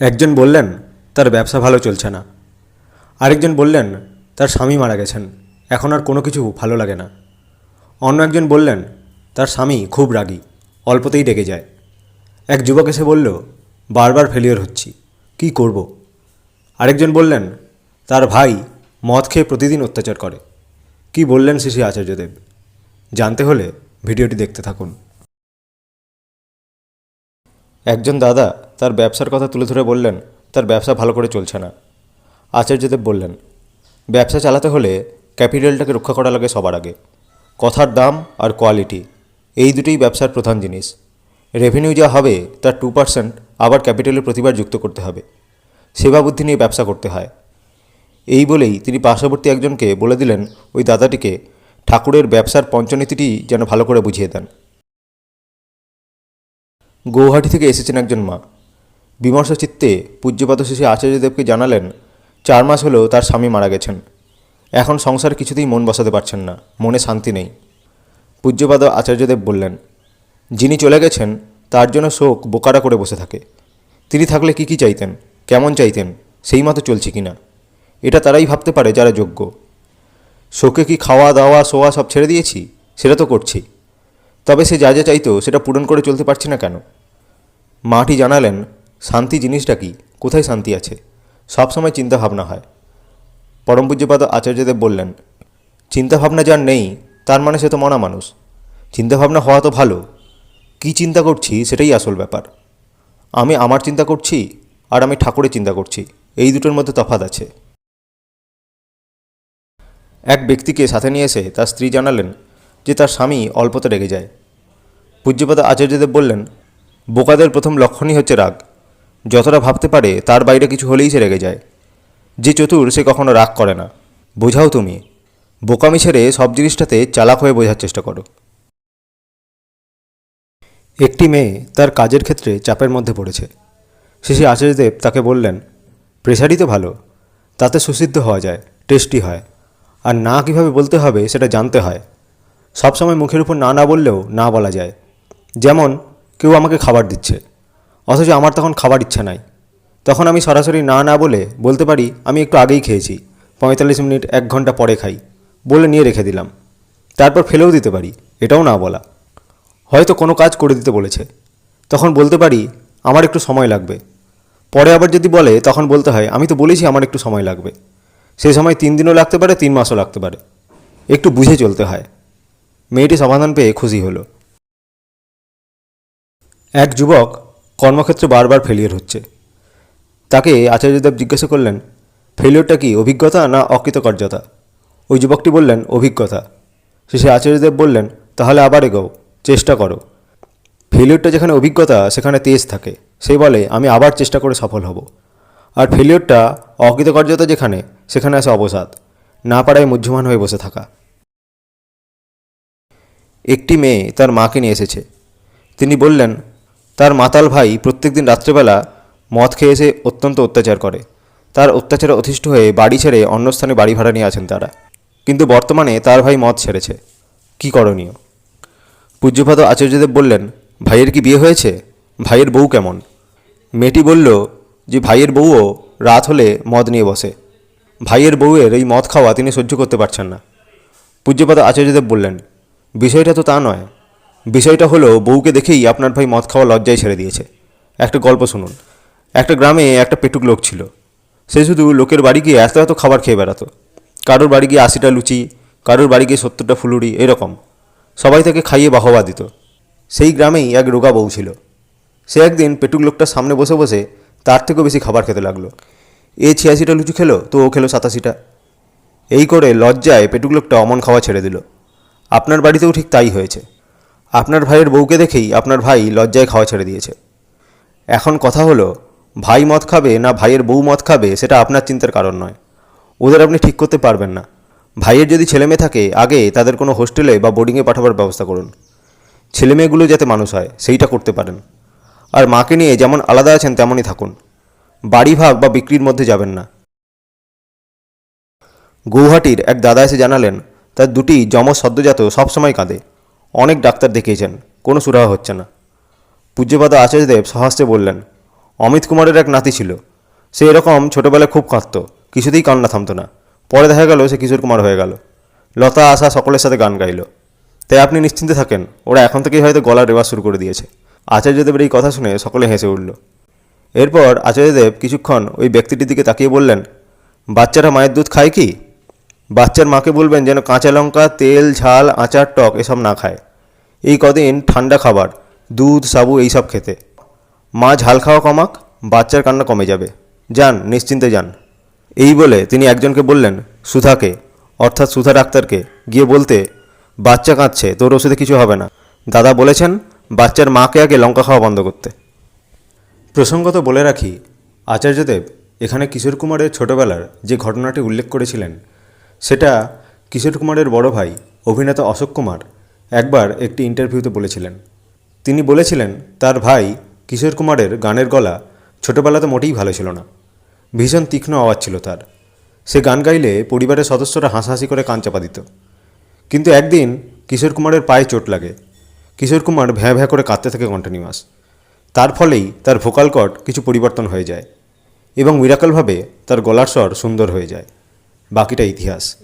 একজন বললেন, তার ব্যবসা ভালো চলছে না। আরেকজন বললেন, তার স্বামী মারা গেছেন, এখন আর কোনো কিছু ভালো লাগে না। অন্য একজন বললেন, তার স্বামী খুব রাগী, অল্পতেই ডেকে যায়। এক যুবক এসে বলল, বারবার ফেলিওর হচ্ছি, কী করব? আরেকজন বললেন, তার ভাই মদ খেয়ে প্রতিদিন অত্যাচার করে। কি বললেন শ্রী আচার্যদেব? জানতে হলে ভিডিওটি দেখতে থাকুন। একজন দাদা তার ব্যবসার কথা তুলে ধরে বললেন, তার ব্যবসা ভালো করে চলছে না। আচার্যদেব বললেন, ব্যবসা চালাতে হলে ক্যাপিটালটাকে রক্ষা করা লাগে সবার আগে। কথার দাম আর কোয়ালিটি, এই দুটোই ব্যবসার প্রধান জিনিস। রেভিনিউ যা হবে, তার টু পার্সেন্ট আবার ক্যাপিটালে প্রতিবার যুক্ত করতে হবে। সেবা বুদ্ধি নিয়ে ব্যবসা করতে হয়। এই বলেই তিনি পার্শ্ববর্তী একজনকে বলে দিলেন, ওই দাদাটিকে ঠাকুরের ব্যবসার পঞ্চনীতিটি যেন ভালো করে বুঝিয়ে দেন। গৌহাটি থেকে এসেছেন একজন মা। বিমর্ষ চিত্তে পূজ্যপাদ শেষে আচার্যদেবকে জানালেন, চার মাস হলেও তার স্বামী মারা গেছেন। এখন সংসার কিছুতেই মন বসাতে পারছেন না, মনে শান্তি নেই। পূজ্যপাদ আচার্যদেব বললেন, যিনি চলে গেছেন, তার জন্য শোক বোকারা করে বসে থাকে। তিনি থাকলে কি কি চাইতেন, কেমন চাইতেন, সেই মতো চলছে কিনা এটা তারাই ভাবতে পারে যারা যোগ্য। শোকে কি খাওয়া, দাওয়া, শোয়া সব ছেড়ে দিয়েছি? সেটা তো করছি। তবে সে যা যা চাইতো, সেটা পূরণ করে চলতে পারছি না কেন? মাটি জানালেন শান্তি জিনিসটা কি? কোথায় শান্তি আছে? সবসময় চিন্তা ভাবনা হয়। পরম পূজ্যপাদ আচার্যদেব বললেন, চিন্তাভাবনা যার নেই, তার মানে সে তো মনা মানুষ। চিন্তাভাবনা হওয়া তো ভালো। কী চিন্তা করছি সেটাই আসল ব্যাপার। আমি আমার চিন্তা করছি, আর আমি ঠাকুরের চিন্তা করছি। এই দুটোর মধ্যে তফাৎ আছে। এক ব্যক্তিকে সাথে নিয়ে এসে তার স্ত্রী জানালেন যে তার স্বামী অল্পতে রেগে যায়। পূজ্যপাদ আচার্যদেব বললেন, বোকাদের প্রথম লক্ষণই হচ্ছে রাগ। যতটা ভাবতে পারে, তার বাইরে কিছু হলেই সে রেগে যায়। যে চতুর সে কখনো রাগ করে না। বোঝাও তুমি, বোকামি ছেড়ে সব জিনিসটাতে চালাক হয়ে বোঝার চেষ্টা করো। একটি মেয়ে তার কাজের ক্ষেত্রে চাপের মধ্যে পড়েছে। শেষে আচার্যদেব তাকে বললেন, প্রেশারই তো ভালো। তাতে সুসিদ্ধ হওয়া যায়, টেস্টি হয়। আর না কীভাবে বলতে হবে সেটা জানতে হয়। সবসময় মুখের উপর না না বললেও না বলা যায়। যেমন, কেউ আমাকে খাবার দিচ্ছে। অথচ আমার তখন খাবার ইচ্ছা নাই। তখন আমি সরাসরি না না বলে বলতে পারি, আমি একটু আগেই খেয়েছি। পঁয়তাল্লিশ মিনিট এক ঘণ্টা পরে খাই, বলে নিয়ে রেখে দিলাম। তারপর ফেলেও দিতে পারি, এটাও না বলা। হয়তো কোনো কাজ করে দিতে বলেছে। তখন বলতে পারি, আমার একটু সময় লাগবে। পরে আবার যদি বলে, তখন বলতে হয়, আমি তো বলেছি আমার একটু সময় লাগবে। সেই সময় তিন দিনও লাগতে পারে, তিন মাসও লাগতে পারে। একটু বুঝে চলতে হয়। মেয়েটি সমাধান পেয়ে খুশি হলো। এক যুবক কর্মক্ষেত্রে বারবার ফেলিয়ার হচ্ছে। তাকে আচার্যদেব জিজ্ঞাসা করলেন ফেলিওরটা কি অভিজ্ঞতা না অকৃতকার্যতা? ওই যুবকটি বললেন, অভিজ্ঞতা। শেষে আচার্যদেব বললেন, তাহলে আবার এগোও, চেষ্টা করো। ফেলিওরটা যেখানে অভিজ্ঞতা, সেখানে তেজ থাকে। সে বলে, আমি আবার চেষ্টা করে সফল হব। আর ফেলিওরটা অকৃতকার্যতা যেখানে, সেখানে আসে অবসাদ। না পারায় মুহ্যমান হয়ে বসে থাকা। একটি মেয়ে তার মাকে নিয়ে এসেছে। তিনি বললেন তার মাতাল ভাই প্রত্যেকদিন রাত্রেবেলা মদ খেয়ে এসে অত্যন্ত অত্যাচার করে। তার অত্যাচারে অতিষ্ঠ হয়ে বাড়ি ছেড়ে অন্য স্থানে বাড়ি ভাড়া নিয়ে আছেন তারা। কিন্তু বর্তমানে তার ভাই মদ ছেড়েছে। কি করণীয়? পূজ্যপাদ আচার্যদেব বললেন, ভাইয়ের কি বিয়ে হয়েছে? ভাইয়ের বউ কেমন? মেয়েটি বলল, যে ভাইয়ের বউও রাত হলে মদ নিয়ে বসে। ভাইয়ের বউয়ের এই মদ খাওয়া তিনি সহ্য করতে পারছেন না। পূজ্যপাদ আচার্যদেব বললেন, বিষয়টা তো তা নয়। বিষয়টা হলো, বউকে দেখেই আপনার ভাই মদ খাওয়া লজ্জায় ছেড়ে দিয়েছে। একটা গল্প শুনুন। একটা গ্রামে একটা পেটুক লোক ছিল। সে শুধু লোকের বাড়ি গিয়ে এত এত খাবার খেয়ে বেড়াতো। কারোর বাড়ি গিয়ে আশিটা লুচি, কারোর বাড়ি গিয়ে সত্তরটা ফুলুরি, এরকম। সবাই তাকে খাইয়ে বাহবা দিত। সেই গ্রামেই এক রোগা বউ ছিল। সে একদিন পেটুক লোকটার সামনে বসে বসে তার থেকেও বেশি খাবার খেতে লাগল। এ ছিয়াশিটা লুচি খেলো, তো ও খেলো সাতাশিটা। এই করে লজ্জায় পেটুক লোকটা অমন খাওয়া ছেড়ে দিল। আপনার বাড়িতেও ঠিক তাই হয়েছে। আপনার ভাইয়ের বউকে দেখেই আপনার ভাই লজ্জায় খাওয়া ছেড়ে দিয়েছে। এখন কথা হলো, ভাই মদ খাবে না ভাইয়ের বউ মদ খাবে সেটা আপনার চিন্তার কারণ নয়। ওদের আপনি ঠিক করতে পারবেন না। ভাইয়ের যদি ছেলে মেয়ে থাকে, আগে তাদের কোনো হোস্টেলে বা বোর্ডিংয়ে পাঠাবার ব্যবস্থা করুন। ছেলেমেয়েগুলো যাতে মানুষ হয়, সেইটা করতে পারেন। আর মাকে নিয়ে যেমন আলাদা আছেন তেমনই থাকুন। বাড়ি ভাগ বা বিক্রির মধ্যে যাবেন না। গৌহাটির এক দাদা এসে জানালেন, তার দুটি যমজ সদ্যজাত সবসময় কাঁদে। অনেক ডাক্তার দেখিয়েছেন, কোনো সুরাহা হচ্ছে না। পূজ্যপাদ আচার্যদেব সহস্তে বললেন, অমিত কুমারের এক নাতি ছিল, সে এরকম ছোটোবেলায় খুব কাঁদত, কিছুতেই কান্না থামতো না। পরে দেখা গেল সে কিশোর কুমার হয়ে গেল। লতা আশা সকলের সাথে গান গাইল। তাই আপনি নিশ্চিন্তে থাকেন, ওরা এখন থেকেই হয়তো গলার রেওয়াজ শুরু করে দিয়েছে। আচার্যদেবের এই কথা শুনে সকলে হেসে উঠল। এরপর আচার্যদেব কিছুক্ষণ ওই ব্যক্তিটির দিকে তাকিয়ে বললেন, বাচ্চারা মায়ের দুধ খায় কি? বাচ্চার মাকে বলবেন যেন কাঁচা লঙ্কা, তেল, ঝাল, আচার, টক এসব না খায়। এই কদিন ঠান্ডা খাবার, দুধ, সাবু এইসব খেতে। মা ঝাল খাওয়া কমাক, বাচ্চার কান্না কমে যাবে। যান, নিশ্চিন্তে যান। এই বলে তিনি একজনকে বললেন, সুধাকে, অর্থাৎ সুধা ডাক্তারকে, গিয়ে বলতে, বাচ্চা কাঁদছে, তোর ওষুধে কিছু হবে না। দাদা বলেছেন, বাচ্চার মাকে আগে লঙ্কা খাওয়া বন্ধ করতে। প্রসঙ্গত বলে রাখি, আচার্যদেব, এখানে কিশোর কুমারের ছোটবেলার যে ঘটনাটি উল্লেখ করেছিলেন, সেটা কিশোর কুমারের বড় ভাই, অভিনেতা অশোক কুমার একবার একটি ইন্টারভিউতে বলেছিলেন। তিনি বলেছিলেন, তার ভাই কিশোর কুমারের গানের গলা ছোটবেলাতে মোটেই ভালো ছিল না। ভীষণ তীক্ষ্ণ আওয়াজ ছিল তার। সে গান গাইলে পরিবারের সদস্যরা হাসাহাসি করে কান চাপা দিত। কিন্তু একদিন কিশোর কুমারের পায়ে চোট লাগে। কিশোর কুমার ভ্যাঁ ভ্যাঁ করে কাঁদতে থাকে কন্টিনিউয়াস তার ফলেই তার ভোকাল কর্ড কিছু পরিবর্তন হয়ে যায় এবং মিরাকলভাবে তার গলার স্বর সুন্দর হয়ে যায়। বাকিটা ইতিহাস।